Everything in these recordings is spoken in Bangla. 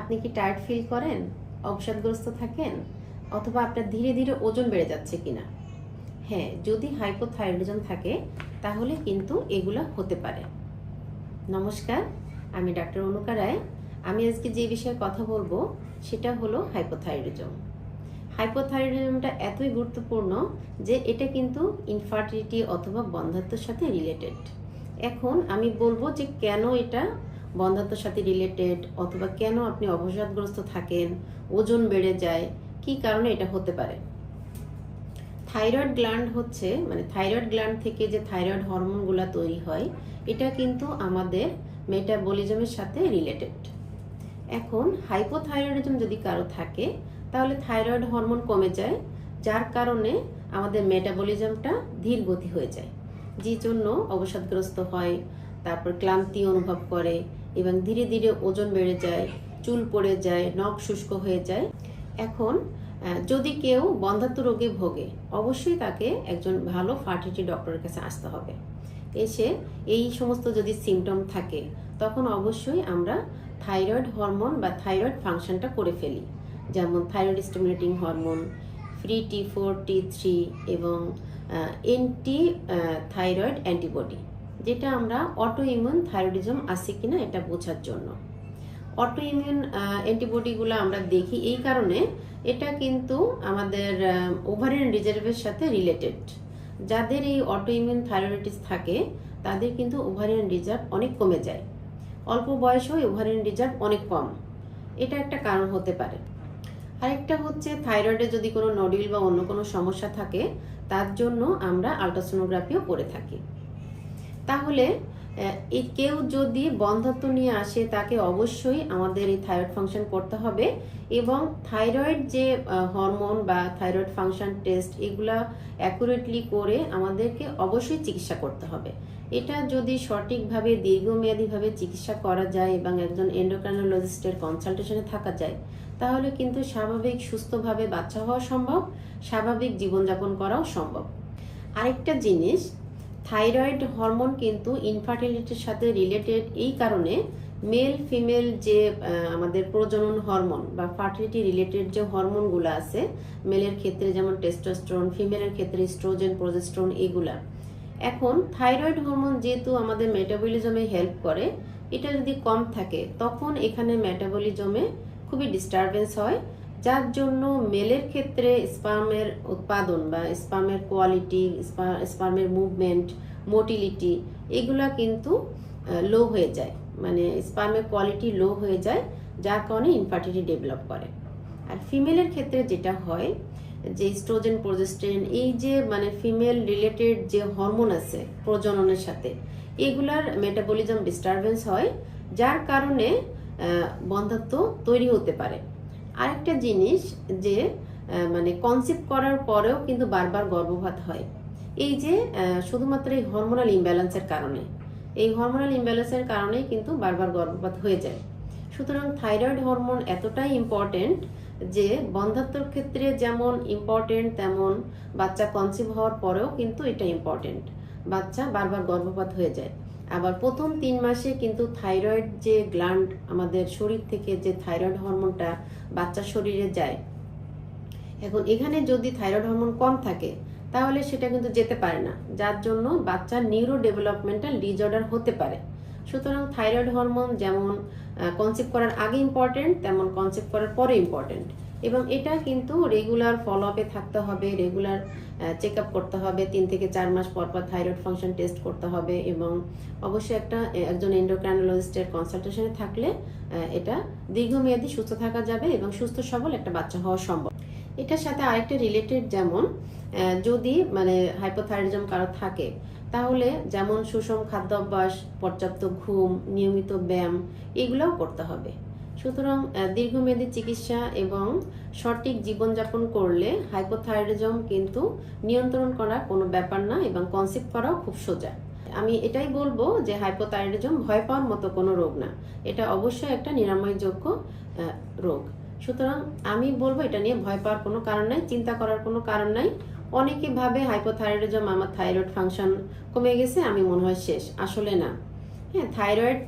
আপনি কি টায়ার্ড ফিল করেন? অবসাদগ্রস্ত থাকেন? অথবা আপনার ধীরে ধীরে ওজন বেড়ে যাচ্ছে কিনা? হ্যাঁ যদি হাইপোথাইরয়েডিজম থাকে, তাহলে কিন্তু এগুলা হতে পারে। নমস্কার, আমি ডাক্তার অনুকা রায়। আমি আজকে যে বিষয়ে কথা বলব, সেটা হলো হাইপোথাইরয়েডিজম হাইপোথাইরয়েডিজমটা এতই গুরুত্বপূর্ণ যে এটা কিন্তু ইনফার্টিলিটি অথবা বন্ধাত্বের সাথে রিলেটেড এখন আমি বলব যে কেন এটা বন্ধাত্বের সাথে রিলেটেড অথবা কেন আপনি অবসাদগ্রস্ত থাকেন, ওজন বেড়ে যায়, কি কারণে এটা হতে পারে? থাইরয়েড গ্ল্যান্ড হচ্ছে মানে থাইরয়েড গ্ল্যান্ড থেকে যে থাইরয়েড হরমোনগুলো তৈরি হয়, এটা কিন্তু আমাদের মেটাবলিজমের সাথে রিলেটেড এখন হাইপোথাইরয়েডিজম যদি কারও থাকে, তাহলে থাইরয়েড হরমোন কমে যায়, যার কারণে আমাদের মেটাবলিজমটা ধীর গতি হয়ে যায় যে জন্য অবসাদগ্রস্ত হয়, তারপর ক্লান্তি অনুভব করে এবং ধীরে ধীরে ওজন বেড়ে যায়, চুল পড়ে যায়, নখ শুষ্ক হয়ে যায়। এখন যদি কেউ বন্ধাত্ম রোগে ভোগে, অবশ্যই তাকে একজন ভালো ফার্টিলিটি ডক্টরের কাছে আসতে হবে। এসে এই সমস্ত যদি সিমটম থাকে, তখন অবশ্যই আমরা থাইরয়েড হরমোন বা থাইরয়েড ফাংশনটা করে ফেলি। যেমন thyroid stimulating hormone free T four T three এবং এন্টি থাইরয়েড অ্যান্টিবডি যেটা আমরা অটো ইমিউন থাইরয়েডিজম আছে কিনা এটা বোঝার জন্য। অটো ইমিউন অ্যান্টিবডিগুলো আমরা দেখি এই কারণে এটা কিন্তু আমাদের ওভারিয়ান রিজার্ভের সাথে রিলেটেড যাদের এই অটো ইমিউন থাইরয়েডিস থাকে, তাদের কিন্তু ওভারিয়ান রিজার্ভ অনেক কমে যায়। অল্প বয়সেও ওভারিয়ান রিজার্ভ অনেক কম। এটা একটা কারণ হতে পারে। আরেকটা হচ্ছে থাইরয়েডে যদি কোনো নডিউল বা অন্য কোনো সমস্যা থাকে, তার জন্য আমরা আলট্রাসোনোগ্রাফিও করে থাকি। তাহলে এই কেউ যদি বন্ধাত্ব নিয়ে আসে, তাকে অবশ্যই আমাদের এই থাইরয়েড ফাংশন করতে হবে এবং থাইরয়েড যে হরমোন বা থাইরয়েড ফাংশন টেস্ট এগুলা অ্যাকুরেটলি করে আমাদেরকে অবশ্যই চিকিৎসা করতে হবে। এটা যদি সঠিকভাবে, দীর্ঘমেয়াদীভাবে চিকিৎসা করা যায় এবং একজন এন্ডোক্রাইনোলজিস্টের কনসালটেশনে থাকা যায়, তাহলে কিন্তু স্বাভাবিক সুস্থভাবে বাচ্চা হওয়া সম্ভব, স্বাভাবিক জীবনযাপন করাও সম্ভব। আরেকটা জিনিস থাইরয়েড হরমোন কিন্তু ইনফার্টিলিটির সাথে রিলেটেড এই কারণে মেল ফিমেল যে আমাদের প্রজনন হরমোন বা ফার্টিলিটি রিলেটেড যে হরমোনগুলো আছে মেলের ক্ষেত্রে যেমন টেস্টোস্টেরন ফিমেলের ক্ষেত্রে স্ট্রোজেন প্রোজেস্ট্রন এগুলা। এখন থাইরয়েড হরমোন যেহেতু আমাদের মেটাবলিজমে হেল্প করে, এটা যদি কম থাকে, তখন এখানে মেটাবলিজমে খুবই ডিস্টারবেন্স হয়। যার জন্য মেলের ক্ষেত্রে স্পার্মের উৎপাদন বা স্পার্মের কোয়ালিটি স্পার্মের মুভমেন্ট মোটিলিটি এগুলা কিন্তু লো হয়ে যায়। মানে স্পার্মের কোয়ালিটি লো হয়ে যায় যার কারণে ইনফার্টিলিটি ডেভেলপ করে। আর ফিমেলের ক্ষেত্রে যেটা হয় যে স্ট্রোজেন প্রোজেস্টেন এই যে মানে ফিমেল রিলেটেড যে হরমোন আছে প্রজননের সাথে এগুলার মেটাবলিজম ডিস্টারবেন্স হয় যার কারণে আহ, বন্ধাত্ব তৈরি হতে পারে। আরেকটা জিনিস যে মানে কনসেপ্ট করার পরেও কিন্তু বারবার গর্ভপাত হয়। এই যে শুধুমাত্র এই হরমোনাল ইমব্যালেন্সের কারণে। এই হরমোনাল ইমব্যালেন্সের কারণেই কিন্তু বারবার গর্ভপাত হয়ে যায়। সুতরাং থাইরয়েড হরমোন এতটাই ইম্পর্টেন্ট যে বন্ধাত্বর ক্ষেত্রে যেমন ইম্পর্টেন্ট তেমন বাচ্চা কনসিভ হওয়ার পরেও কিন্তু এটা ইম্পর্টেন্ট বাচ্চা বারবার গর্ভপাত হয়ে যায়। আবার প্রথম তিন মাসে কিন্তু থাইরয়েড যে গ্ল্যান্ড আমাদের শরীর থেকে যে থাইরয়েড হরমোনটা বাচ্চার শরীরে যায়। এখন এখানে যদি থাইরয়েড হরমোন কম থাকে, তাহলে সেটা কিন্তু যেতে পারে না। যার জন্য বাচ্চার নিউরো ডেভেলপমেন্টাল ডিজঅর্ডার হতে পারে। সুতরাং থাইরয়েড হরমোন যেমন কনসেপ্ট করার আগে ইম্পর্টেন্ট তেমন কনসেপ্ট করার পরে ইম্পর্টেন্ট এবং এটা কিন্তু রেগুলার ফলো আপে থাকতে হবে রেগুলার চেক আপ করতে হবে, তিন থেকে চার মাস পর পর থাইরয়েড ফাংশন টেস্ট করতে হবে এবং অবশ্যই একটা একজন এন্ডোক্রাইনোলজিস্টের কনসালটেশনে থাকলে এটা দীর্ঘমেয়াদী সুস্থ থাকা যাবে এবং সুস্থ সবল একটা বাচ্চা হওয়া সম্ভব। এটার সাথে আরেকটা রিলেটেড যেমন যদি মানে হাইপোথাইরয়েডিজম কারও থাকে, তাহলে যেমন সুষম খাদ্যাভ্যাস, পর্যাপ্ত ঘুম, নিয়মিত ব্যায়াম, এগুলোও করতে হবে। সুতরাং দীর্ঘমেয়াদী চিকিৎসা এবং সঠিক জীবনযাপন করলে হাইপোথাইরয়েডিজম কিন্তু নিয়ন্ত্রণ করা কোনো ব্যাপার না এবং কনসেপ্ট করাও খুব সোজা। আমি এটাই বলব যে হাইপোথাইরয়েডিজম ভয় পাওয়ার মতো কোনো রোগ না। এটা অবশ্যই একটা নিরাময়যোগ্য রোগ। সুতরাং আমি বলব এটা নিয়ে ভয় পাওয়ার কোনো কারণ নাই, চিন্তা করার কোনো কারণ নাই। অনেকে ভাবে হাইপোথাইরয়েডিজম আমার থাইরয়েড ফাংশন কমে গেছে, আমি মনে হয় শেষ। আসলে না। হ্যাঁ থাইরয়েড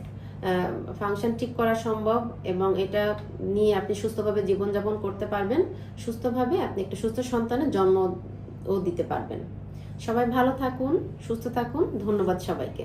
ফাংশন ঠিক করা সম্ভব এবং এটা নিয়ে আপনি সুস্থভাবে জীবনযাপন করতে পারবেন। সুস্থভাবে আপনি একটা সুস্থ সন্তানের জন্ম ও দিতে পারবেন। সবাই ভালো থাকুন, সুস্থ থাকুন। ধন্যবাদ সবাইকে।